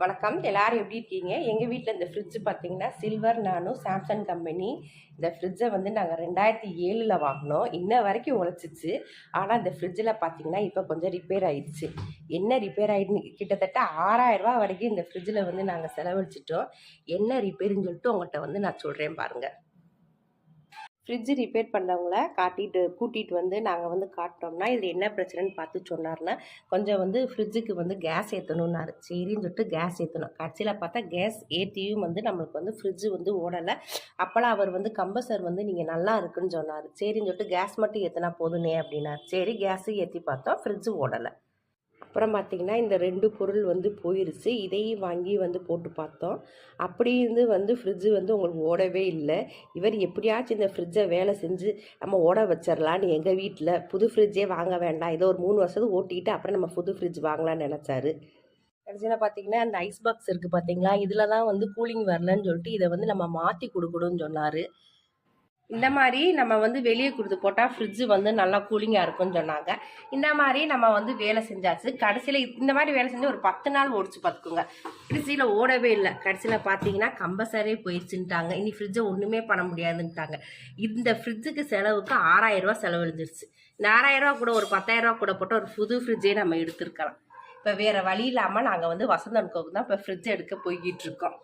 வணக்கம். எல்லாரும் எப்படி இருக்கீங்க? எங்கள் வீட்டில் இந்த ஃப்ரிட்ஜு பார்த்தீங்கன்னா சில்வர் நானும் சாம்சங் கம்பெனி இந்த ஃப்ரிட்ஜை வந்து நாங்கள் ரெண்டாயிரத்தி ஏழில் வாங்கினோம். இன்ன வரைக்கும் உழைச்சிச்சு. ஆனால் இந்த ஃப்ரிட்ஜில் பார்த்தீங்கன்னா இப்போ கொஞ்சம் ரிப்பேர் ஆயிடுச்சு. என்ன ரிப்பேர் ஆயிடுன்னு கிட்டத்தட்ட ஆறாயிரம் ரூபாய் வரைக்கும் இந்த ஃப்ரிட்ஜில் வந்து நாங்கள் செலவழிச்சிட்டோம். என்ன ரிப்பேர்னு சொல்லிட்டு உங்கள்கிட்ட வந்து நான் சொல்கிறேன் பாருங்கள் ஃப்ரிட்ஜ் ரிப்பேர் பண்ணவங்கள காட்டிட்டு கூட்டிகிட்டு வந்து நாங்கள் வந்து காட்டினோம்னா இதில் என்ன பிரச்சனைன்னு பார்த்து சொன்னார்னா கொஞ்சம் வந்து ஃப்ரிட்ஜுக்கு வந்து கேஸ் ஏற்றணுன்னாரு சரின்னு சொல்லிட்டு கேஸ் ஏற்றணும் கடைசியில் பார்த்தா கேஸ் ஏற்றியும் வந்து நம்மளுக்கு வந்து ஃப்ரிட்ஜு வந்து ஓடலை. அப்போலாம் அவர் வந்து கம்பசர் வந்து நீங்கள் நல்லா இருக்குன்னு சொன்னார். சரின்னு சொல்லிட்டு கேஸ் மட்டும் ஏற்றினா போதுனே அப்படின்னார். சரி கேஸு ஏற்றி பார்த்தோம். ஃப்ரிட்ஜு ஓடலை. அப்புறம் பார்த்திங்கன்னா இந்த ரெண்டு பொருள் வந்து போயிருச்சு. இதையும் வாங்கி வந்து போட்டு பார்த்தோம். அப்படி இருந்து வந்து ஃப்ரிட்ஜு வந்து உங்களுக்கு ஓடவே இல்லை. இவர் எப்படியாச்சும் இந்த ஃப்ரிட்ஜை வேலை செஞ்சு நம்ம ஓட வச்சிடலான்னு எங்கள் வீட்டில் புது ஃப்ரிட்ஜே வாங்க வேண்டாம். ஏதோ ஒரு மூணு வருஷத்துக்கு ஓட்டிட்டு அப்புறம் நம்ம புது ஃப்ரிட்ஜ் வாங்கலாம்னு நினச்சாரு. கடைசியில் பார்த்தீங்கன்னா அந்த ஐஸ் பாக்ஸ் இருக்குது பார்த்தீங்களா இதில் தான் வந்து கூலிங் வரலன்னு சொல்லிட்டு இதை வந்து நம்ம மாற்றி கொடுக்கணும்னு சொன்னார். இந்த மாதிரி நம்ம வந்து வெளியே கொடுத்து போட்டால் ஃப்ரிட்ஜு வந்து நல்லா கூலிங்காக இருக்கும்னு சொன்னாங்க. இந்த மாதிரி நம்ம வந்து வேலை செஞ்சாச்சு. கடைசியில் இந்த மாதிரி வேலை செஞ்சு ஒரு பத்து நாள் ஓடிச்சு பார்த்துக்கோங்க ஃப்ரிட்ஜில் ஓடவே இல்லை. கடைசியில் பார்த்தீங்கன்னா கம்பல்சரியே போயிடுச்சுன்ட்டாங்க இனி ஃப்ரிட்ஜை ஒன்றுமே பண்ண முடியாதுன்ட்டாங்க. இந்த ஃப்ரிட்ஜுக்கு செலவுக்கு ஆறாயிரம் செலவழிஞ்சிருச்சு. இந்த ஆறாயிரரூவா ரூபா கூட ஒரு பத்தாயிரரூவா கூட போட்டு ஒரு புது ஃப்ரிட்ஜே நம்ம எடுத்துருக்கலாம். இப்போ வேறு வழி இல்லாமல் நாங்கள் வந்து வசந்தன் கோவுக்கு தான் இப்போ ஃப்ரிட்ஜ் எடுக்க போய்கிட்டு இருக்கோம்.